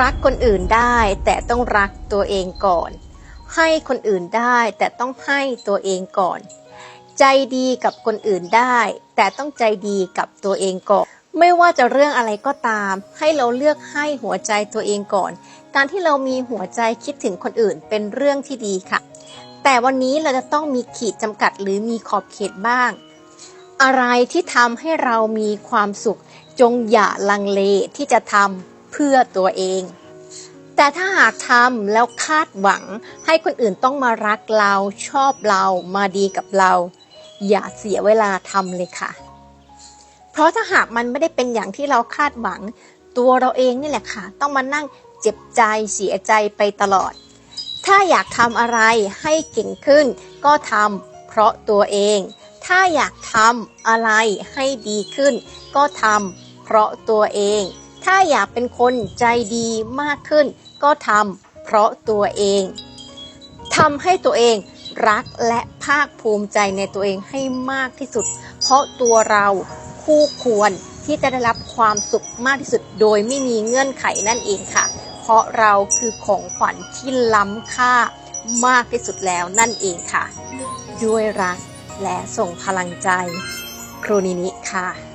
รักคนอื่นได้แต่ต้องรักตัวเองก่อน ให้คนอื่นได้แต่ต้องให้ตัวเองก่อน ใจดีกับคนอื่นได้ แต่ต้องใจดีกับตัวเองก่อน ไม่ว่าจะเรื่องอะไรก็ตาม ให้เราเลือกให้หัวใจตัวเองก่อน การที่เรามีหัวใจคิดถึงคนอื่นเป็นเรื่องที่ดีค่ะ แต่วันนี้เราจะต้องมีขีดจำกัดหรือมีขอบเขตบ้าง อะไรที่ทำให้เรามีความสุข จงอย่าลังเลที่จะทำ เพื่อตัวเอง แต่ถ้าหากทำแล้วคาดหวังให้คนอื่นต้องมารักเราชอบเรามาดีกับเรา อย่าเสียเวลาทำเลยค่ะ เพราะถ้าหากมันไม่ได้เป็นอย่างที่เราคาดหวัง ตัวเราเองนี่แหละค่ะ ต้องมานั่งเจ็บใจเสียใจไปตลอด ถ้าอยากทำอะไรให้เก่งขึ้น ก็ทำเพราะตัวเอง ถ้าอยากทำอะไรให้ดีขึ้น ก็ทำเพราะตัวเอง ถ้าอยากเป็นคนใจดีมากขึ้น ก็ทำเพราะตัวเองทำให้ตัวเองรักและภาคภูมิใจในตัวเองให้มากที่สุด เพราะตัวเราคู่ควรที่จะได้รับความสุขมากที่สุด โดยไม่มีเงื่อนไขนั่นเองค่ะ เพราะเราคือของขวัญที่ล้ำค่ามากที่สุดแล้วนั่นเองค่ะ ด้วยรักและส่งพลังใจ ครูนินิค่ะ